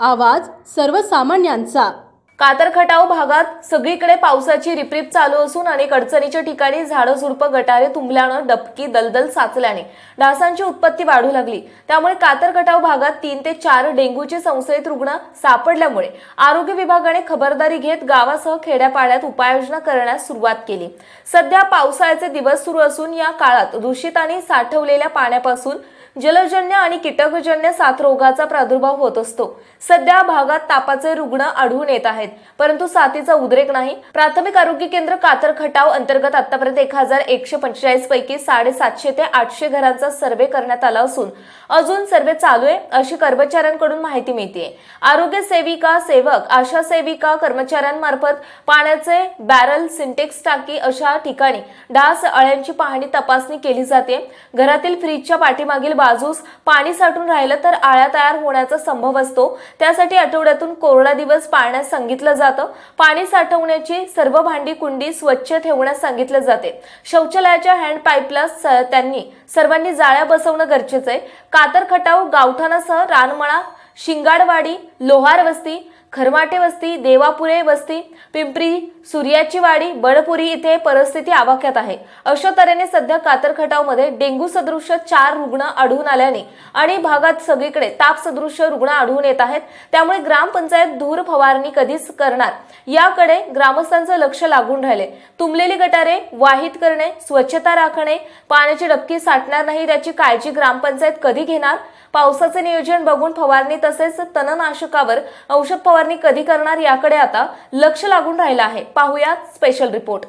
आवाज सर्वसामान्यांचा. कातर खटाव भागात सगळीकडे पावसाची रिपरिप चालू असून अनेक अडचणीच्या ठिकाणी झाडं झुडपं गटारे तुंबल्यानं डबकी दलदल साचल्याने डासांची उत्पत्ती वाढू लागली. त्यामुळे कातर खटाव भागात तीन ते चार डेंग्यूचे संशयित रुग्ण सापडल्यामुळे आरोग्य विभागाने खबरदारी घेत गावासह खेड्यापाड्यात उपाययोजना करण्यास सुरुवात केली. सध्या पावसाळ्याचे दिवस सुरू असून या काळात दूषित आणि साठवलेल्या पाण्यापासून जलजन्य आणि कीटकजन्य साथरोगाचा प्रादुर्भाव होत असतो. सध्या भागात तापाचे रुग्ण आढळून येत आहेत. परंतु साथीचा उद्रेक नाही. प्राथमिक आरोग्य केंद्र कातर खटाव अंतर्गत आतापर्यंत एक हजार एकशे पंचेचाळीस पैकी साडेसातशे ते आठशे घरांचा सर्वे करण्यात आला असून अजून सर्वे चालू आहे अशी कर्मचाऱ्यांकडून माहिती मिळते आरोग्य सेविका सेवक आशा सेविका कर्मचाऱ्यांमार्फत पाण्याचे बॅरल सिंटेक्स टाकी अशा ठिकाणी डास अळ्यांची पाहणी तपासणी केली जाते. घरातील फ्रीजच्या पाठीमागील बाजूस पाणी साठून राहिलं तर आळ्या तयार होण्याचा संभव असतो. त्यासाठी आठवड्यातून कोरडा दिवस पाळण्यास सांगितलं जातं. पाणी साठवण्याची सर्व भांडी कुंडी स्वच्छ ठेवण्यास सांगितलं जाते. शौचालयाच्या हँड पाईपला स- त्यांनी सर्वांनी जाळ्या बसवणं गरजेचं आहे. कातर खटाव गावठाणासह रानमळा शिंगाडवाडी लोहार वस्ती खरमाटे वस्ती देवापुरे वस्ती पिंपरी सूर्याची वाडी बडपुरी इथे परिस्थिती आवाक्यात आहे. अशा तऱ्हेने सध्या कातरखटावमध्ये डेंग्यू सदृश्य चार रुग्ण आढळून आल्याने आणि भागात सगळीकडे ताप सदृश्य रुग्ण आढळून येत आहेत. त्यामुळे ग्रामपंचायत धूर फवारणी कधीच करणार? याकडे ग्रामस्थांचं लक्ष लागून राहिले. तुंबलेली गटारे वाहित करणे स्वच्छता राखणे पाण्याची डबकी साठणार नाही त्याची काळजी ग्रामपंचायत कधी घेणार? पावसाचे नियोजन बघून फवारणी तसेच तणनाशकावर औषध फवारणी कधी करणार याकडे आता लक्ष लागून राहिलं आहे. पाहुयात स्पेशल रिपोर्ट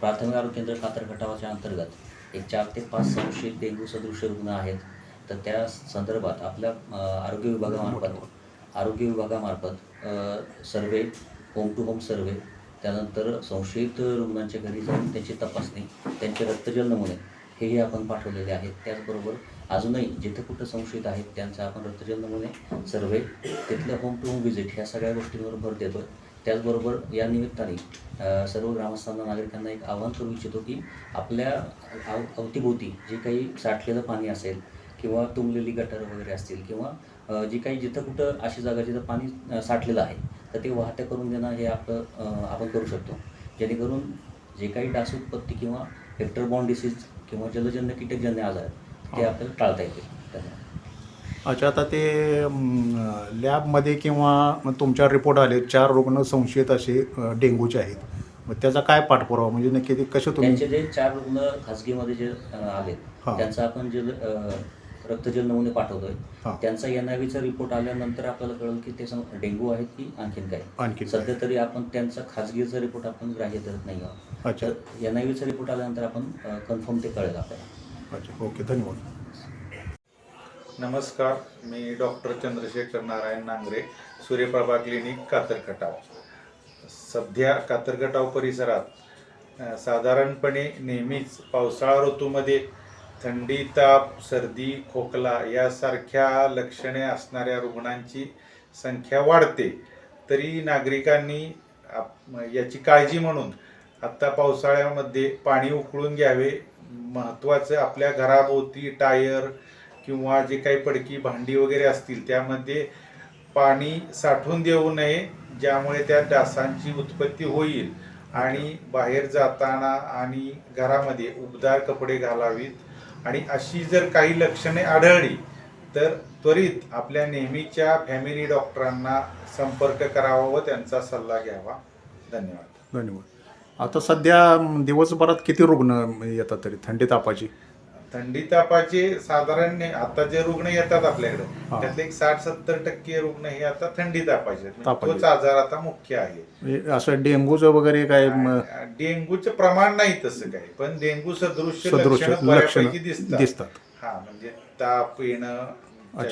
प्राथमिक आरोग्य केंद्र कातर गटावाच्या अंतर्गत एक चार ते पाच संशयित डेंग्यू सदृश रुग्ण आहेत. तर त्या संदर्भात आपल्या आरोग्य विभागामार्फत आरोग्य विभागामार्फत survey home to home survey त्यानंतर संशयित रुग्णांच्या घरी जाऊन त्यांची तपासणी त्यांचे रक्तजल नमुने हेही आपण पाठवलेले आहेत. त्याचबरोबर अजूनही जिथे कुठं संशयित आहेत त्यांचा आपण रक्तजल नमुने सर्वे तिथलं होम टू होम व्हिजिट ह्या सगळ्या गोष्टींवर भर देतो त्याचबरोबर या निमित्ताने सर्व ग्रामस्थांना नागरिकांना एक आवाहन करू इच्छितो की आपल्या अव अवतीभोवती जे काही साठलेलं पाणी असेल किंवा तुंबलेली गटर वगैरे असतील किंवा जी काही जिथं कुठं अशी जागा जिथं पाणी साठलेलं आहे तर ते वाहत्या करून देणं हे आपलं आपण करू शकतो. जेणेकरून जे काही डास उत्पत्ती किंवा हेक्टर बॉन्ड डिसीज किंवा जलजन्य कीटकजन्य आजार ते आपल्याला टाळता येतील. धन्यवाद. अच्छा आता ते लॅबमध्ये किंवा तुमच्या रिपोर्ट आले चार रुग्ण संशयित असे डेंग्यूचे आहेत. मग त्याचा काय पाठपुरावा? म्हणजे नक्की ते कसे तुम्ही त्यांचे जे चार रुग्ण खाजगीमध्ये जे अ, आलेत हा. त्यांचा आपण जे अ, रक्तजल नमुने पाठवतोय हा. त्यांचा एन आय व्हीचा रिपोर्ट आल्यानंतर आपल्याला कळलं की ते सं- डेंग्यू आहेत की आणखीन काय? आणखीन काय? सध्या तरी आपण त्यांचा खाजगीचा रिपोर्ट आपण ग्राह्य धरत नाही आहोत. अच्छा. तर एन आय व्हीचा रिपोर्ट आल्यानंतर आपण कन्फर्म ते कळेल आपल्याला. अच्छा ओके धन्यवाद. नमस्कार मी डॉक्टर चंद्रशेखर नारायण नांगरे सूर्यप्रभा क्लिनिक कातरकटाव. सध्या कातरकटाव परिसरात साधारणपणे नेहमीच पावसाळा ऋतूमध्ये थंडी ताप सर्दी खोकला यासारख्या लक्षणे असणाऱ्या रुग्णांची संख्या वाढते. तरी नागरिकांनी आप- याची काळजी म्हणून आत्ता पावसाळ्यामध्ये पाणी उकळून घ्यावे. महत्त्वाचं आपल्या घराभोवती टायर किंवा जे काही पडकी भांडी वगैरे असतील त्यामध्ये पाणी साठवून देऊ नये ज्यामुळे त्या डासांची उत्पत्ती होईल. आणि बाहेर जाताना आणि घरामध्ये उबदार कपडे घालावीत. आणि अशी जर काही लक्षणे आढळली तर त्वरित आपल्या नेहमीच्या फॅमिली डॉक्टरांना संपर्क करावा व त्यांचा सल्ला घ्यावा. धन्यवाद. धन्यवाद. आता सध्या दिवसभरात किती रुग्ण येतात तरी? थंडी तापाची? थंडी तापाचे साधारण आता जे रुग्ण येतात आपल्याकडे. त्यातले एक साठ सत्तर टक्के रुग्ण हे आता थंडी तापाचे. म्हणजे तापाचे. तोच आजार आता मुख्य आहे असं डेंग्यूचं वगैरे काय डेंग्यूचं प्रमाण नाही तसं काही पण डेंग्यू सदृश्य सदृश लक्षणं बऱ्यापैकी दिसतात हा म्हणजे ताप येणं.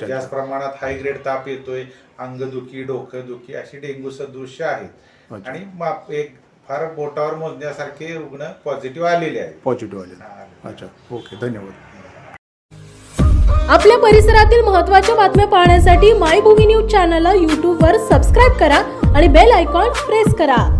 जास्त प्रमाणात हाय ग्रेड ताप येतोय अंगदुखी डोकंदुखी अशी डेंग्यू सदृश्य आहेत. आणि एक फार बोटावर मोजण्यासारखे रुग्ण पॉझिटिव्ह आलेले आहेत. पॉझिटिव्ह आले. अच्छा. ओके धन्यवाद. आपल्या परिसरातील महत्त्वाच्या बातम्या पाहण्यासाठी मायभूमी न्यूज चॅनलला यूट्यूबवर सबस्क्राईब करा आणि बेल आयकॉन प्रेस करा.